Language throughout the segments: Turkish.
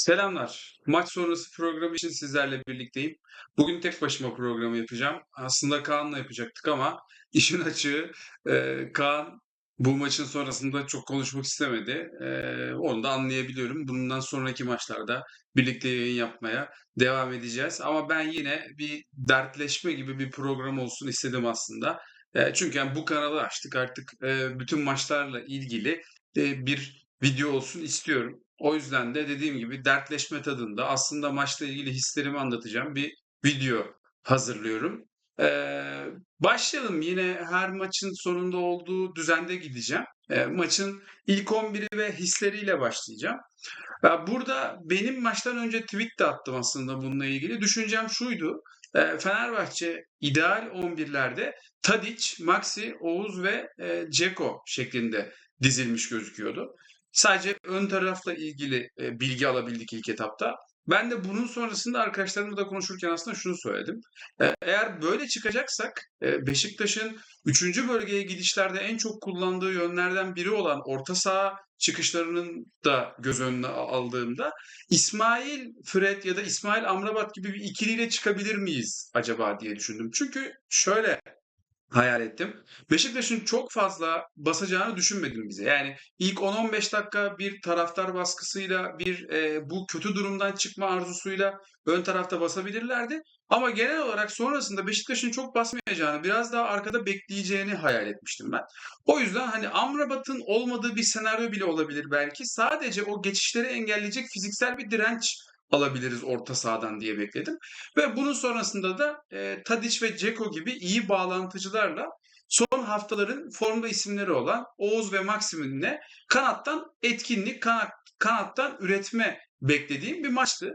Selamlar. Maç sonrası programı için sizlerle birlikteyim. Bugün tek başıma programı yapacağım. Aslında Kaan'la yapacaktık ama işin açığı e, Kaan bu maçın sonrasında çok konuşmak istemedi. E, onu da anlayabiliyorum. Bundan sonraki maçlarda birlikte yayın yapmaya devam edeceğiz. Ama ben yine bir dertleşme gibi bir program olsun istedim aslında. E, çünkü yani bu kanalı açtık artık e, bütün maçlarla ilgili e, bir video olsun istiyorum. O yüzden de dediğim gibi dertleşme tadında aslında maçla ilgili hislerimi anlatacağım bir video hazırlıyorum. Ee, başlayalım. Yine her maçın sonunda olduğu düzende gideceğim. Ee, maçın ilk 11'i ve hisleriyle başlayacağım. Ee, burada benim maçtan önce tweet de attım aslında bununla ilgili. Düşüncem şuydu. Ee, Fenerbahçe ideal 11'lerde Tadic, Maxi, Oğuz ve e, Ceko şeklinde dizilmiş gözüküyordu. Sadece ön tarafla ilgili e, bilgi alabildik ilk etapta. Ben de bunun sonrasında arkadaşlarımla da konuşurken aslında şunu söyledim. E, eğer böyle çıkacaksak e, Beşiktaş'ın 3. bölgeye gidişlerde en çok kullandığı yönlerden biri olan orta saha çıkışlarının da göz önüne aldığımda İsmail Fred ya da İsmail Amrabat gibi bir ikiliyle çıkabilir miyiz acaba diye düşündüm. Çünkü şöyle hayal ettim. Beşiktaş'ın çok fazla basacağını düşünmedim bize. Yani ilk 10-15 dakika bir taraftar baskısıyla, bir e, bu kötü durumdan çıkma arzusuyla ön tarafta basabilirlerdi. Ama genel olarak sonrasında Beşiktaş'ın çok basmayacağını, biraz daha arkada bekleyeceğini hayal etmiştim ben. O yüzden hani Amrabat'ın olmadığı bir senaryo bile olabilir belki. Sadece o geçişleri engelleyecek fiziksel bir direnç alabiliriz orta sahadan diye bekledim. Ve bunun sonrasında da e, Tadic ve Ceko gibi iyi bağlantıcılarla son haftaların formda isimleri olan Oğuz ve Maximin'le kanattan etkinlik, kanat, kanattan üretme beklediğim bir maçtı.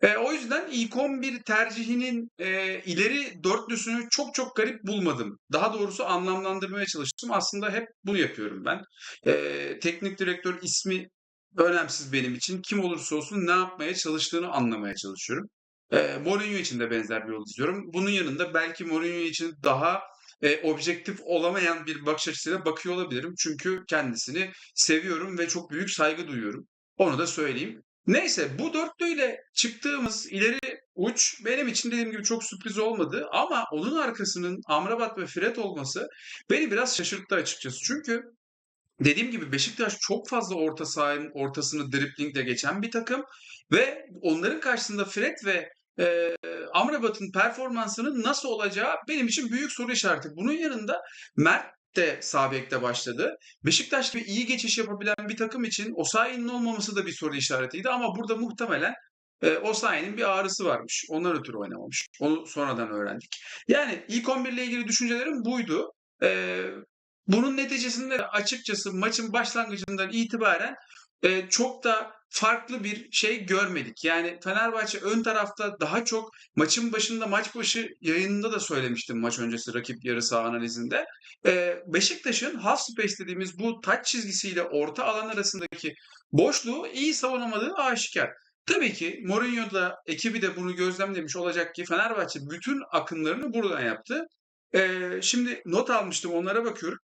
E, o yüzden ilk 11 tercihinin e, ileri dörtlüsünü çok çok garip bulmadım. Daha doğrusu anlamlandırmaya çalıştım. Aslında hep bunu yapıyorum ben. E, teknik direktör ismi önemsiz benim için. Kim olursa olsun ne yapmaya çalıştığını anlamaya çalışıyorum. E, Mourinho için de benzer bir yol izliyorum. Bunun yanında belki Mourinho için daha e, objektif olamayan bir bakış açısıyla bakıyor olabilirim. Çünkü kendisini seviyorum ve çok büyük saygı duyuyorum. Onu da söyleyeyim. Neyse bu dörtlüyle çıktığımız ileri uç benim için dediğim gibi çok sürpriz olmadı. Ama onun arkasının Amrabat ve Fred olması beni biraz şaşırttı açıkçası. Çünkü Dediğim gibi Beşiktaş çok fazla orta sahanın ortasını driblingle geçen bir takım ve onların karşısında Fred ve e, Amrabat'ın performansının nasıl olacağı benim için büyük soru işareti. Bunun yanında Mert de sağ başladı. Beşiktaş gibi iyi geçiş yapabilen bir takım için Osayi'nin olmaması da bir soru işaretiydi ama burada muhtemelen e, Osayi'nin bir ağrısı varmış. Ondan ötürü oynamamış. Onu sonradan öğrendik. Yani ilk 11 ile ilgili düşüncelerim buydu. E, bunun neticesinde açıkçası maçın başlangıcından itibaren e, çok da farklı bir şey görmedik. Yani Fenerbahçe ön tarafta daha çok maçın başında maç başı yayınında da söylemiştim maç öncesi rakip yarı saha analizinde. E, Beşiktaş'ın half space dediğimiz bu taç çizgisiyle orta alan arasındaki boşluğu iyi savunamadığı aşikar. Tabii ki Mourinho da ekibi de bunu gözlemlemiş olacak ki Fenerbahçe bütün akınlarını buradan yaptı. Ee, şimdi not almıştım onlara bakıyorum.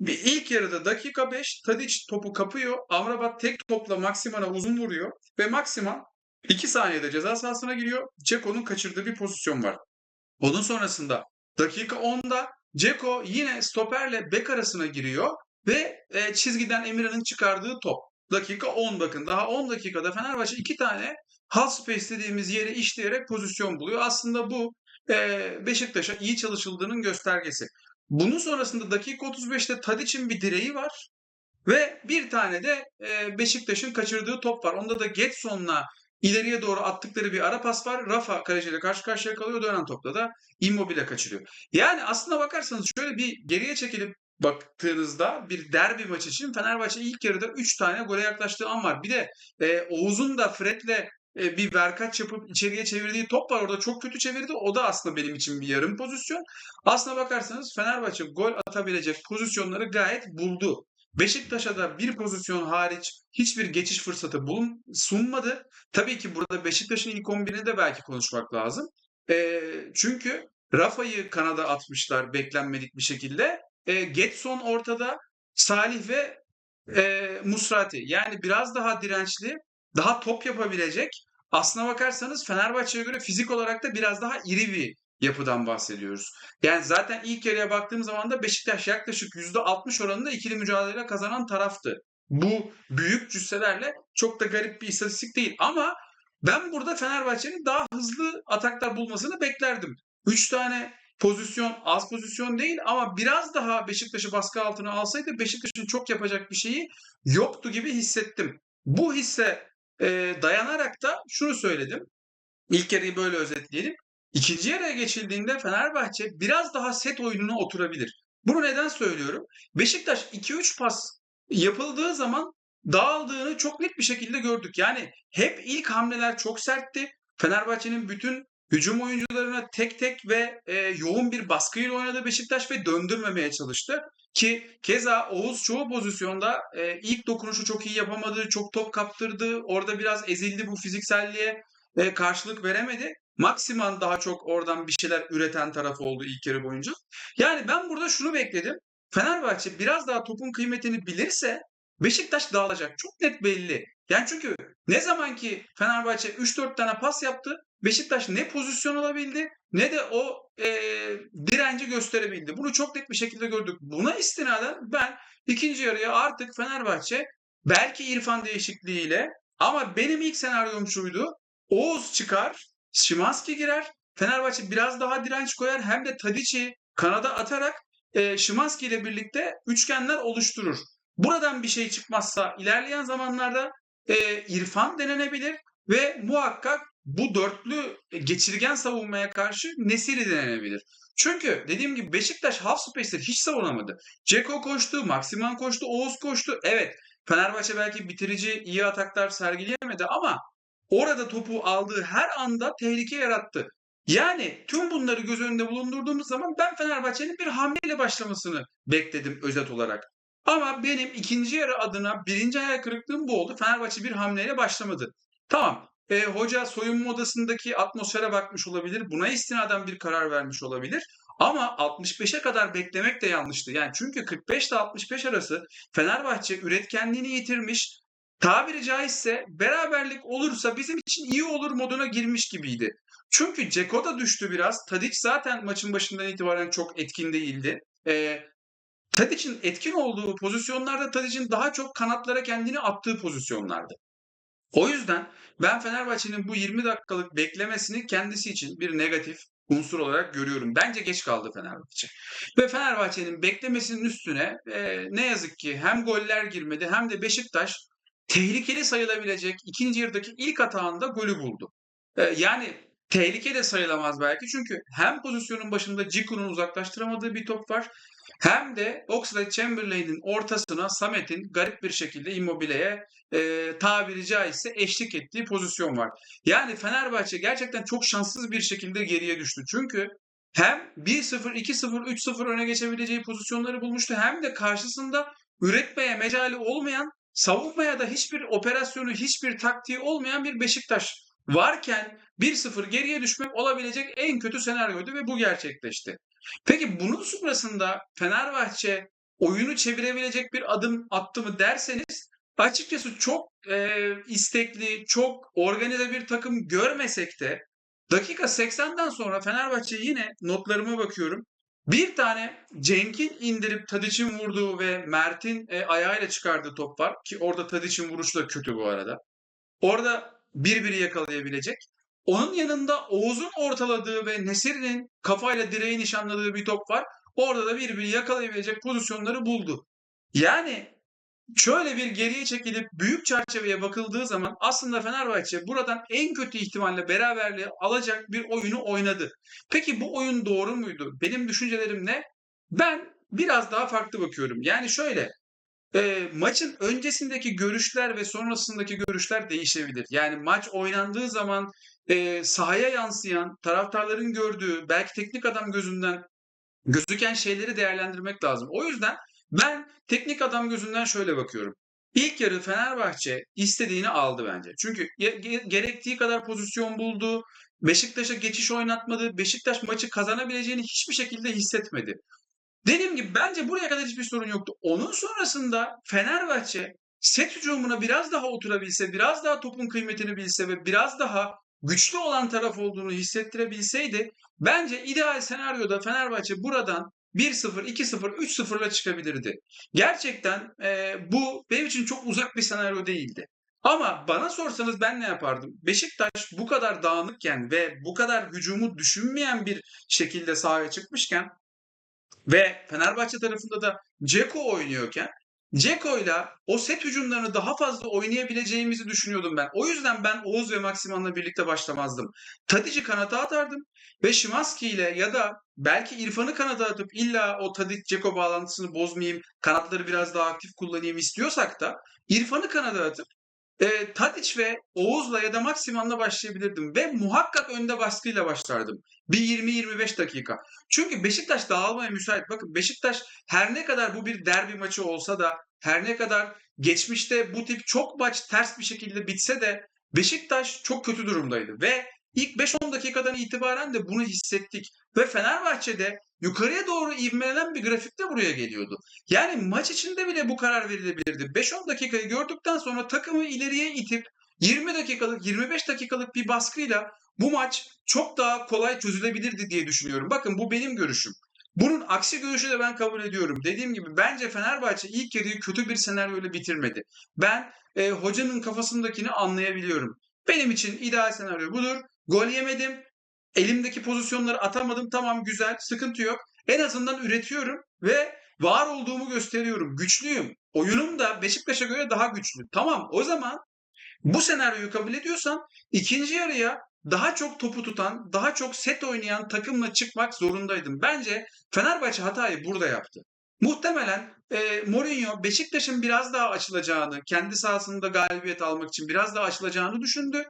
Bir ilk yarıda dakika 5 Tadic topu kapıyor. Amrabat tek topla Maksiman'a uzun vuruyor. Ve Maksiman 2 saniyede ceza sahasına giriyor. Ceko'nun kaçırdığı bir pozisyon var. Onun sonrasında dakika 10'da Ceko yine stoperle bek arasına giriyor ve e, çizgiden Emirhan'ın çıkardığı top. Dakika 10 bakın. Daha 10 dakikada Fenerbahçe iki tane half space dediğimiz yeri işleyerek pozisyon buluyor. Aslında bu e, Beşiktaş'a iyi çalışıldığının göstergesi. Bunun sonrasında dakika 35'te Tadic'in bir direği var. Ve bir tane de e, Beşiktaş'ın kaçırdığı top var. Onda da Getson'la ileriye doğru attıkları bir ara pas var. Rafa kaleciyle karşı karşıya kalıyor. Dönen topla da Immobile kaçırıyor. Yani aslında bakarsanız şöyle bir geriye çekilip baktığınızda bir derbi maç için Fenerbahçe ilk yarıda 3 tane gole yaklaştığı an var. Bir de e, Oğuz'un da Fred'le bir verkaç yapıp içeriye çevirdiği top var. Orada çok kötü çevirdi. O da aslında benim için bir yarım pozisyon. Aslına bakarsanız Fenerbahçe gol atabilecek pozisyonları gayet buldu. Beşiktaş'a da bir pozisyon hariç hiçbir geçiş fırsatı bulun, sunmadı. Tabii ki burada Beşiktaş'ın ilk 11'ini de belki konuşmak lazım. E, çünkü Rafa'yı kanada atmışlar beklenmedik bir şekilde. E, Getson ortada, Salih ve e, Musrati. Yani biraz daha dirençli daha top yapabilecek aslına bakarsanız Fenerbahçe'ye göre fizik olarak da biraz daha iri bir yapıdan bahsediyoruz. Yani zaten ilk yarıya baktığım zaman da Beşiktaş yaklaşık %60 oranında ikili mücadele kazanan taraftı. Bu büyük cüsselerle çok da garip bir istatistik değil ama ben burada Fenerbahçe'nin daha hızlı ataklar bulmasını beklerdim. 3 tane pozisyon az pozisyon değil ama biraz daha Beşiktaş'ı baskı altına alsaydı Beşiktaş'ın çok yapacak bir şeyi yoktu gibi hissettim. Bu hisse e, dayanarak da şunu söyledim. İlk yarıyı böyle özetleyelim. İkinci yarıya geçildiğinde Fenerbahçe biraz daha set oyununa oturabilir. Bunu neden söylüyorum? Beşiktaş 2-3 pas yapıldığı zaman dağıldığını çok net bir şekilde gördük. Yani hep ilk hamleler çok sertti. Fenerbahçe'nin bütün hücum oyuncularına tek tek ve e, yoğun bir baskıyla oynadı Beşiktaş ve döndürmemeye çalıştı. Ki keza Oğuz çoğu pozisyonda e, ilk dokunuşu çok iyi yapamadı, çok top kaptırdı. Orada biraz ezildi bu fizikselliğe e, karşılık veremedi. Maksiman daha çok oradan bir şeyler üreten taraf oldu ilk yarı boyunca. Yani ben burada şunu bekledim. Fenerbahçe biraz daha topun kıymetini bilirse Beşiktaş dağılacak. Çok net belli. Yani çünkü ne zaman ki Fenerbahçe 3-4 tane pas yaptı Beşiktaş ne pozisyon alabildi ne de o e, direnci gösterebildi. Bunu çok net bir şekilde gördük. Buna istinaden ben ikinci yarıya artık Fenerbahçe belki İrfan değişikliğiyle ama benim ilk senaryom şuydu. Oğuz çıkar, Şimanski girer. Fenerbahçe biraz daha direnç koyar. Hem de Tadic'i kanada atarak e, Şimanski ile birlikte üçgenler oluşturur. Buradan bir şey çıkmazsa ilerleyen zamanlarda e, İrfan denenebilir ve muhakkak bu dörtlü geçirgen savunmaya karşı Nesiri denenebilir. Çünkü dediğim gibi Beşiktaş half space'leri hiç savunamadı. Ceko koştu, Maksiman koştu, Oğuz koştu. Evet Fenerbahçe belki bitirici iyi ataklar sergileyemedi ama orada topu aldığı her anda tehlike yarattı. Yani tüm bunları göz önünde bulundurduğumuz zaman ben Fenerbahçe'nin bir hamleyle başlamasını bekledim özet olarak. Ama benim ikinci yarı adına birinci hayal kırıklığım bu oldu. Fenerbahçe bir hamleyle başlamadı. Tamam. E, hoca soyunma odasındaki atmosfere bakmış olabilir. Buna istinaden bir karar vermiş olabilir. Ama 65'e kadar beklemek de yanlıştı. Yani çünkü 45 ile 65 arası Fenerbahçe üretkenliğini yitirmiş. Tabiri caizse beraberlik olursa bizim için iyi olur moduna girmiş gibiydi. Çünkü Ceko da düştü biraz. Tadic zaten maçın başından itibaren çok etkin değildi. E, Tadic'in etkin olduğu pozisyonlarda Tadic'in daha çok kanatlara kendini attığı pozisyonlardı. O yüzden ben Fenerbahçe'nin bu 20 dakikalık beklemesini kendisi için bir negatif unsur olarak görüyorum. Bence geç kaldı Fenerbahçe. Ve Fenerbahçe'nin beklemesinin üstüne e, ne yazık ki hem goller girmedi hem de Beşiktaş tehlikeli sayılabilecek ikinci yarıdaki ilk atağında golü buldu. E, yani tehlike de sayılamaz belki çünkü hem pozisyonun başında Ciku'nun uzaklaştıramadığı bir top var hem de Oxlade Chamberlain'in ortasına Samet'in garip bir şekilde Immobile'ye e, tabiri caizse eşlik ettiği pozisyon var. Yani Fenerbahçe gerçekten çok şanssız bir şekilde geriye düştü. Çünkü hem 1-0, 2-0, 3-0 öne geçebileceği pozisyonları bulmuştu hem de karşısında üretmeye mecali olmayan, savunmaya da hiçbir operasyonu, hiçbir taktiği olmayan bir Beşiktaş varken 1-0 geriye düşmek olabilecek en kötü senaryoydu ve bu gerçekleşti. Peki bunun sonrasında Fenerbahçe oyunu çevirebilecek bir adım attı mı derseniz açıkçası çok e, istekli, çok organize bir takım görmesek de dakika 80'den sonra Fenerbahçe yine notlarıma bakıyorum. Bir tane Cenk'in indirip Tadiç'in vurduğu ve Mert'in e, ayağıyla çıkardığı top var ki orada Tadiç'in vuruşu da kötü bu arada. Orada bir biri yakalayabilecek. Onun yanında Oğuz'un ortaladığı ve Nesir'in kafayla direği nişanladığı bir top var. Orada da birbirini yakalayabilecek pozisyonları buldu. Yani şöyle bir geriye çekilip büyük çerçeveye bakıldığı zaman aslında Fenerbahçe buradan en kötü ihtimalle beraberliği alacak bir oyunu oynadı. Peki bu oyun doğru muydu? Benim düşüncelerim ne? Ben biraz daha farklı bakıyorum. Yani şöyle e, maçın öncesindeki görüşler ve sonrasındaki görüşler değişebilir. Yani maç oynandığı zaman e, sahaya yansıyan, taraftarların gördüğü, belki teknik adam gözünden gözüken şeyleri değerlendirmek lazım. O yüzden ben teknik adam gözünden şöyle bakıyorum. İlk yarı Fenerbahçe istediğini aldı bence. Çünkü gerektiği kadar pozisyon buldu. Beşiktaş'a geçiş oynatmadı. Beşiktaş maçı kazanabileceğini hiçbir şekilde hissetmedi. Dediğim gibi bence buraya kadar hiçbir sorun yoktu. Onun sonrasında Fenerbahçe set hücumuna biraz daha oturabilse, biraz daha topun kıymetini bilse ve biraz daha güçlü olan taraf olduğunu hissettirebilseydi bence ideal senaryoda Fenerbahçe buradan 1-0, 2-0, 3-0'la çıkabilirdi. Gerçekten e, bu benim için çok uzak bir senaryo değildi. Ama bana sorsanız ben ne yapardım? Beşiktaş bu kadar dağınıkken ve bu kadar hücumu düşünmeyen bir şekilde sahaya çıkmışken ve Fenerbahçe tarafında da Ceko oynuyorken Ceko'yla o set hücumlarını daha fazla oynayabileceğimizi düşünüyordum ben. O yüzden ben Oğuz ve Maksiman'la birlikte başlamazdım. Tadic'i kanata atardım ve Şimanski ile ya da belki İrfan'ı kanata atıp illa o Tadic-Ceko bağlantısını bozmayayım, kanatları biraz daha aktif kullanayım istiyorsak da İrfan'ı kanada atıp e, Tadic ve Oğuz'la ya da Maksiman'la başlayabilirdim ve muhakkak önde baskıyla başlardım. Bir 20-25 dakika. Çünkü Beşiktaş dağılmaya müsait. Bakın Beşiktaş her ne kadar bu bir derbi maçı olsa da her ne kadar geçmişte bu tip çok maç ters bir şekilde bitse de Beşiktaş çok kötü durumdaydı ve ilk 5-10 dakikadan itibaren de bunu hissettik ve Fenerbahçe'de yukarıya doğru ivmelenen bir grafikte buraya geliyordu. Yani maç içinde bile bu karar verilebilirdi. 5-10 dakikayı gördükten sonra takımı ileriye itip 20 dakikalık 25 dakikalık bir baskıyla bu maç çok daha kolay çözülebilirdi diye düşünüyorum. Bakın bu benim görüşüm. Bunun aksi görüşü de ben kabul ediyorum. Dediğim gibi bence Fenerbahçe ilk yarıyı kötü bir senaryoyla bitirmedi. Ben e, hocanın kafasındakini anlayabiliyorum. Benim için ideal senaryo budur. Gol yemedim. Elimdeki pozisyonları atamadım. Tamam güzel. Sıkıntı yok. En azından üretiyorum ve var olduğumu gösteriyorum. Güçlüyüm. Oyunum da Beşiktaş'a göre daha güçlü. Tamam o zaman bu senaryoyu kabul ediyorsan ikinci yarıya daha çok topu tutan, daha çok set oynayan takımla çıkmak zorundaydım. Bence Fenerbahçe hatayı burada yaptı. Muhtemelen e, Mourinho Beşiktaş'ın biraz daha açılacağını, kendi sahasında galibiyet almak için biraz daha açılacağını düşündü.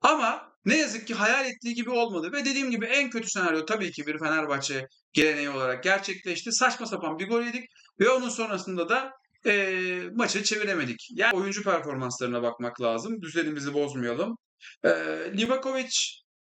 Ama ne yazık ki hayal ettiği gibi olmadı ve dediğim gibi en kötü senaryo tabii ki bir Fenerbahçe geleneği olarak gerçekleşti. Saçma sapan bir gol yedik ve onun sonrasında da e, maçı çeviremedik. Yani oyuncu performanslarına bakmak lazım. Düzenimizi bozmayalım. E, Livakovic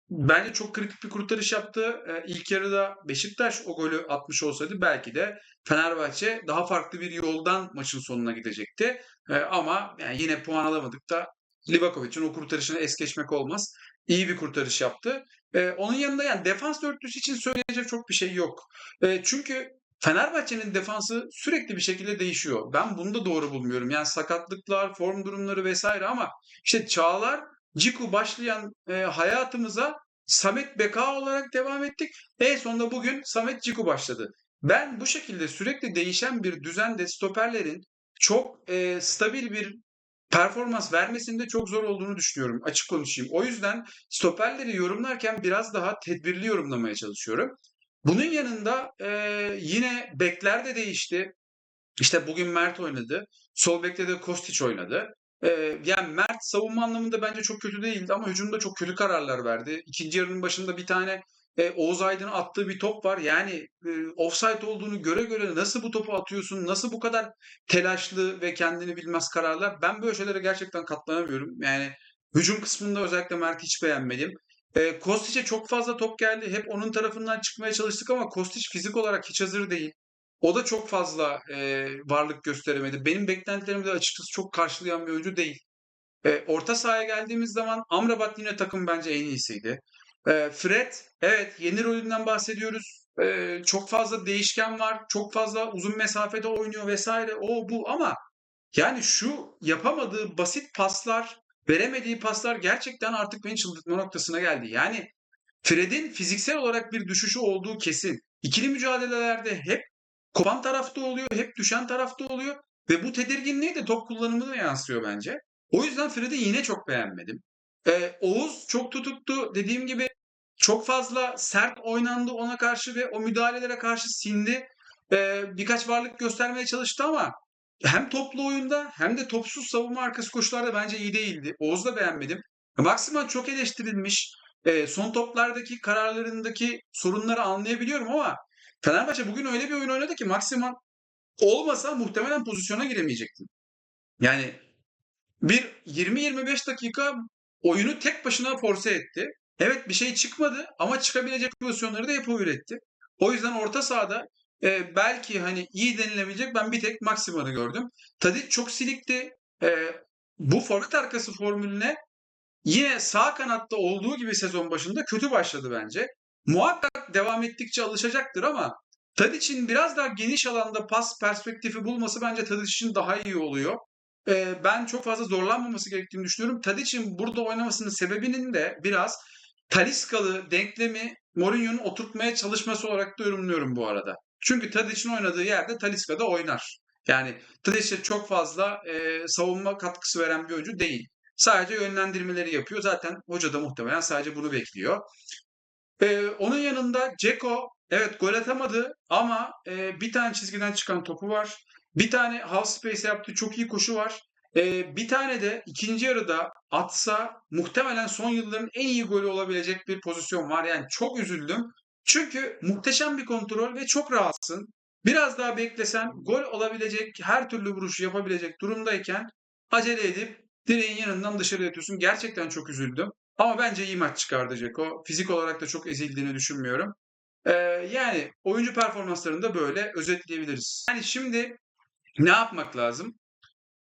bence çok kritik bir kurtarış yaptı. E, ilk yarıda Beşiktaş o golü atmış olsaydı belki de Fenerbahçe daha farklı bir yoldan maçın sonuna gidecekti. E, ama yani yine puan alamadık da Livakovic'in o kurtarışını es geçmek olmaz. İyi bir kurtarış yaptı. E, onun yanında yani defans dörtlüsü için söyleyecek çok bir şey yok. E, çünkü Fenerbahçe'nin defansı sürekli bir şekilde değişiyor. Ben bunu da doğru bulmuyorum. Yani sakatlıklar, form durumları vesaire ama işte Çağlar, Ciku başlayan e, hayatımıza Samet Beka olarak devam ettik. En sonunda bugün Samet Ciku başladı. Ben bu şekilde sürekli değişen bir düzende stoperlerin çok e, stabil bir performans vermesinde çok zor olduğunu düşünüyorum. Açık konuşayım. O yüzden stoperleri yorumlarken biraz daha tedbirli yorumlamaya çalışıyorum. Bunun yanında e, yine bekler de değişti. İşte bugün Mert oynadı. Sol bekte de Kostić oynadı. E, yani Mert savunma anlamında bence çok kötü değildi ama hücumda çok kötü kararlar verdi. İkinci yarının başında bir tane e, Oğuz Aydın'ın attığı bir top var. Yani e, offside olduğunu göre göre nasıl bu topu atıyorsun? Nasıl bu kadar telaşlı ve kendini bilmez kararlar? Ben böyle şeylere gerçekten katlanamıyorum. Yani hücum kısmında özellikle Mert'i hiç beğenmedim. E, Kostic'e çok fazla top geldi. Hep onun tarafından çıkmaya çalıştık ama Kostic fizik olarak hiç hazır değil. O da çok fazla e, varlık gösteremedi. Benim beklentilerimi de açıkçası çok karşılayan bir oyuncu değil. E, orta sahaya geldiğimiz zaman Amrabat yine takım bence en iyisiydi. E, Fred, evet yeni rolünden bahsediyoruz. E, çok fazla değişken var. Çok fazla uzun mesafede oynuyor vesaire. O bu ama yani şu yapamadığı basit paslar, veremediği paslar gerçekten artık beni çıldırtma noktasına geldi. Yani Fred'in fiziksel olarak bir düşüşü olduğu kesin. İkili mücadelelerde hep kopan tarafta oluyor, hep düşen tarafta oluyor ve bu tedirginliği de top kullanımına yansıyor bence. O yüzden Fred'i yine çok beğenmedim. Ee, Oğuz çok tutuktu. Dediğim gibi çok fazla sert oynandı ona karşı ve o müdahalelere karşı sindi. Ee, birkaç varlık göstermeye çalıştı ama hem toplu oyunda hem de topsuz savunma arkası koşularda bence iyi değildi. Oğuz da beğenmedim. Maksimal çok eleştirilmiş. Ee, son toplardaki kararlarındaki sorunları anlayabiliyorum ama Fenerbahçe bugün öyle bir oyun oynadı ki Maksimal olmasa muhtemelen pozisyona giremeyecektin. Yani bir 20-25 dakika oyunu tek başına force etti. Evet bir şey çıkmadı ama çıkabilecek pozisyonları da yapı üretti. O yüzden orta sahada e, belki hani iyi denilebilecek ben bir tek Maksimal'ı gördüm. Tadic çok silikti. Eee, bu forvet arkası formülüne yine sağ kanatta olduğu gibi sezon başında kötü başladı bence. Muhakkak devam ettikçe alışacaktır ama Tadic'in biraz daha geniş alanda pas perspektifi bulması bence Tadic için daha iyi oluyor. Eee, ben çok fazla zorlanmaması gerektiğini düşünüyorum. Tadic'in burada oynamasının sebebinin de biraz Taliscalı denklemi Mourinho'nun oturtmaya çalışması olarak da yorumluyorum bu arada. Çünkü Tadic'in oynadığı yerde Talisca da oynar. Yani Tadic çok fazla eee, savunma katkısı veren bir oyuncu değil. Sadece yönlendirmeleri yapıyor. Zaten hoca da muhtemelen sadece bunu bekliyor. Eee, onun yanında Dzeko evet gol atamadı ama eee, bir tane çizgiden çıkan topu var. Bir tane half space yaptığı çok iyi koşu var. Eee, bir tane de ikinci yarıda atsa muhtemelen son yılların en iyi golü olabilecek bir pozisyon var. Yani çok üzüldüm. Çünkü muhteşem bir kontrol ve çok rahatsın. Biraz daha beklesen gol olabilecek her türlü vuruşu yapabilecek durumdayken acele edip direğin yanından dışarı atıyorsun. Gerçekten çok üzüldüm. Ama bence iyi maç çıkardı Dzeko. Fizik olarak da çok ezildiğini düşünmüyorum. Eee, yani oyuncu performanslarını da böyle özetleyebiliriz. Yani şimdi ne yapmak lazım?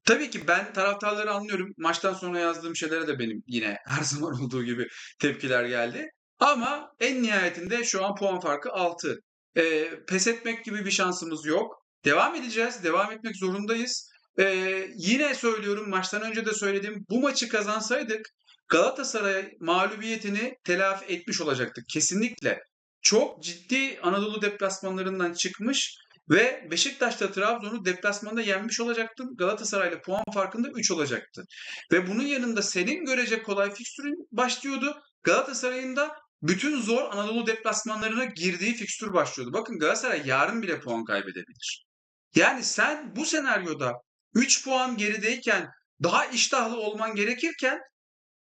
Tabii ki ben taraftarları anlıyorum. Maçtan sonra yazdığım şeylere de benim yine her zaman olduğu gibi tepkiler geldi. Ama en nihayetinde şu an puan farkı 6. Eee, pes etmek gibi bir şansımız yok. Devam edeceğiz. Devam etmek zorundayız. Eee, yine söylüyorum, maçtan önce de söyledim. Bu maçı kazansaydık Galatasaray mağlubiyetini telafi etmiş olacaktık kesinlikle. Çok ciddi Anadolu deplasmanlarından çıkmış ve Beşiktaş'ta Trabzon'u deplasmanda yenmiş olacaktın. Galatasaray'la puan farkında 3 olacaktı. Ve bunun yanında senin görecek kolay fikstürün başlıyordu. Galatasaray'ın da bütün zor Anadolu deplasmanlarına girdiği fikstür başlıyordu. Bakın Galatasaray yarın bile puan kaybedebilir. Yani sen bu senaryoda 3 puan gerideyken daha iştahlı olman gerekirken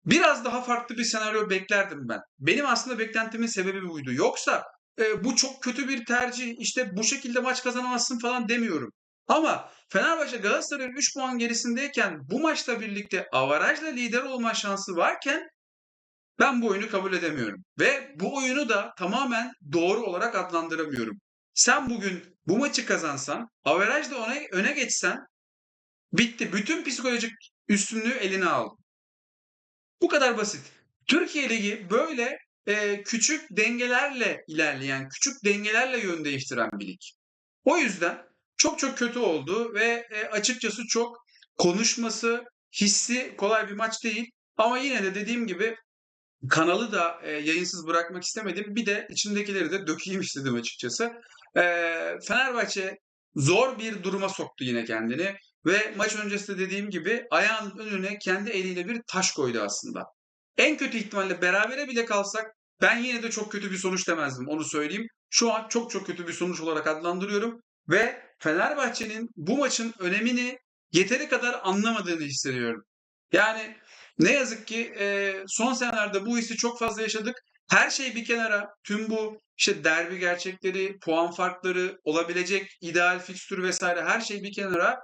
biraz daha farklı bir senaryo beklerdim ben. Benim aslında beklentimin sebebi buydu. Yoksa e, bu çok kötü bir tercih, işte bu şekilde maç kazanamazsın falan demiyorum. Ama Fenerbahçe Galatasaray'ın 3 puan gerisindeyken bu maçla birlikte avarajla lider olma şansı varken ben bu oyunu kabul edemiyorum. Ve bu oyunu da tamamen doğru olarak adlandıramıyorum. Sen bugün bu maçı kazansan, averajla öne, öne geçsen bitti. Bütün psikolojik üstünlüğü eline aldın. Bu kadar basit. Türkiye Ligi böyle e, küçük dengelerle ilerleyen, küçük dengelerle yön değiştiren bir lig. O yüzden çok çok kötü oldu ve e, açıkçası çok konuşması, hissi kolay bir maç değil. Ama yine de dediğim gibi kanalı da e, yayınsız bırakmak istemedim. Bir de içindekileri de dökeyim istedim açıkçası. E, Fenerbahçe zor bir duruma soktu yine kendini. Ve maç öncesi de dediğim gibi ayağının önüne kendi eliyle bir taş koydu aslında. En kötü ihtimalle berabere bile kalsak ben yine de çok kötü bir sonuç demezdim onu söyleyeyim. Şu an çok çok kötü bir sonuç olarak adlandırıyorum ve Fenerbahçe'nin bu maçın önemini yeteri kadar anlamadığını hissediyorum. Yani ne yazık ki e, son senelerde bu hissi çok fazla yaşadık. Her şey bir kenara, tüm bu işte derbi gerçekleri, puan farkları, olabilecek ideal fikstür vesaire her şey bir kenara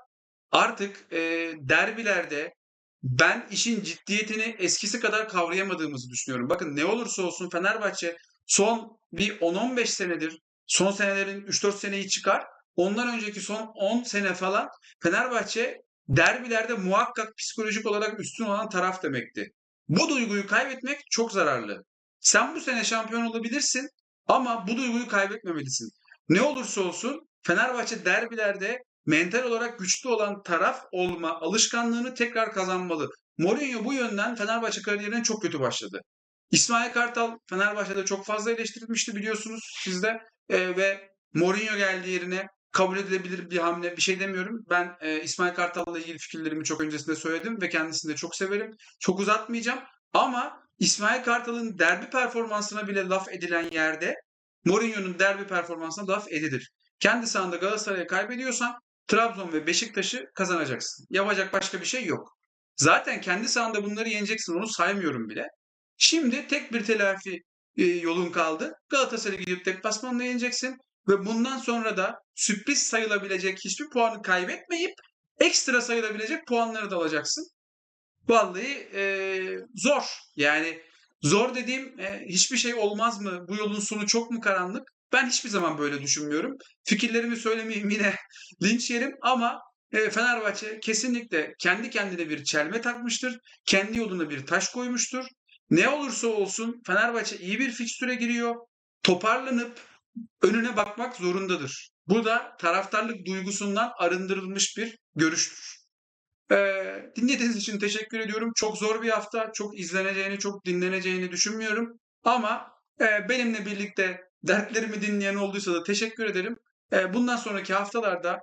artık e, derbilerde ben işin ciddiyetini eskisi kadar kavrayamadığımızı düşünüyorum. Bakın ne olursa olsun Fenerbahçe son bir 10-15 senedir, son senelerin 3-4 seneyi çıkar. Ondan önceki son 10 sene falan Fenerbahçe derbilerde muhakkak psikolojik olarak üstün olan taraf demekti. Bu duyguyu kaybetmek çok zararlı. Sen bu sene şampiyon olabilirsin ama bu duyguyu kaybetmemelisin. Ne olursa olsun Fenerbahçe derbilerde mental olarak güçlü olan taraf olma alışkanlığını tekrar kazanmalı. Mourinho bu yönden Fenerbahçe kariyerine çok kötü başladı. İsmail Kartal Fenerbahçe'de çok fazla eleştirilmişti biliyorsunuz sizde e, ve Mourinho geldi yerine kabul edilebilir bir hamle bir şey demiyorum. Ben e, İsmail Kartal'la ilgili fikirlerimi çok öncesinde söyledim ve kendisini de çok severim. Çok uzatmayacağım ama İsmail Kartal'ın derbi performansına bile laf edilen yerde Mourinho'nun derbi performansına laf edilir. Kendi sahanda Galatasaray'a kaybediyorsan Trabzon ve Beşiktaş'ı kazanacaksın. Yapacak başka bir şey yok. Zaten kendi sahanda bunları yeneceksin. Onu saymıyorum bile. Şimdi tek bir telafi e, yolun kaldı. Galatasaray'a gidip deplasmanla yeneceksin. Ve bundan sonra da sürpriz sayılabilecek hiçbir puanı kaybetmeyip ekstra sayılabilecek puanları da alacaksın. Vallahi e, zor. Yani zor dediğim e, hiçbir şey olmaz mı? Bu yolun sonu çok mu karanlık? Ben hiçbir zaman böyle düşünmüyorum. Fikirlerimi söylemeyeyim yine linç yerim ama e, Fenerbahçe kesinlikle kendi kendine bir çelme takmıştır. Kendi yoluna bir taş koymuştur. Ne olursa olsun Fenerbahçe iyi bir fikstüre giriyor. Toparlanıp önüne bakmak zorundadır. Bu da taraftarlık duygusundan arındırılmış bir görüştür. Ee, dinlediğiniz için teşekkür ediyorum. Çok zor bir hafta. Çok izleneceğini, çok dinleneceğini düşünmüyorum. Ama e, benimle birlikte dertlerimi dinleyen olduysa da teşekkür ederim. E, bundan sonraki haftalarda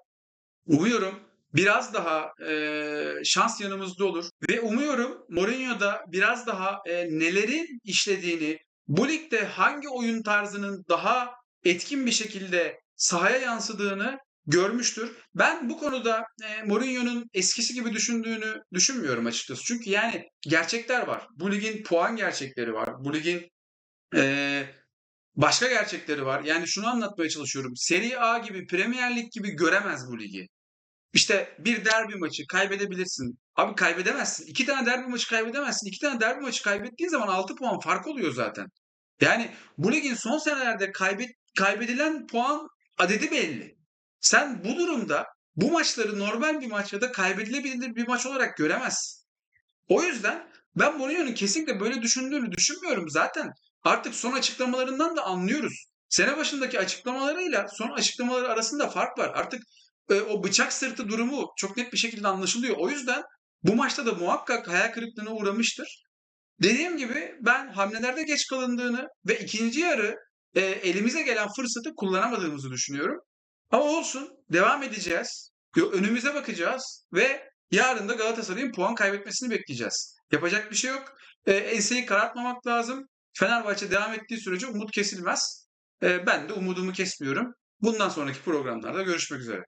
umuyorum biraz daha e, şans yanımızda olur. Ve umuyorum Mourinho da biraz daha e, nelerin işlediğini, bu ligde hangi oyun tarzının daha etkin bir şekilde sahaya yansıdığını görmüştür. Ben bu konuda e, Mourinho'nun eskisi gibi düşündüğünü düşünmüyorum açıkçası. Çünkü yani gerçekler var. Bu ligin puan gerçekleri var. Bu ligin e, başka gerçekleri var. Yani şunu anlatmaya çalışıyorum. Serie A gibi, Premier Lig gibi göremez bu ligi. İşte bir derbi maçı kaybedebilirsin. Abi kaybedemezsin. İki tane derbi maçı kaybedemezsin. İki tane derbi maçı kaybettiğin zaman 6 puan fark oluyor zaten. Yani bu ligin son senelerde kaybet, kaybedilen puan adedi belli. Sen bu durumda bu maçları normal bir maç ya da kaybedilebilir bir maç olarak göremezsin. O yüzden ben Mourinho'nun kesinlikle böyle düşündüğünü düşünmüyorum zaten. Artık son açıklamalarından da anlıyoruz. Sene başındaki açıklamalarıyla son açıklamaları arasında fark var. Artık e, o bıçak sırtı durumu çok net bir şekilde anlaşılıyor. O yüzden bu maçta da muhakkak hayal kırıklığına uğramıştır. Dediğim gibi ben hamlelerde geç kalındığını ve ikinci yarı e, elimize gelen fırsatı kullanamadığımızı düşünüyorum. Ama olsun devam edeceğiz. Önümüze bakacağız ve yarın da Galatasaray'ın puan kaybetmesini bekleyeceğiz. Yapacak bir şey yok. E, enseyi karartmamak lazım. Fenerbahçe devam ettiği sürece umut kesilmez. E, ben de umudumu kesmiyorum. Bundan sonraki programlarda görüşmek üzere.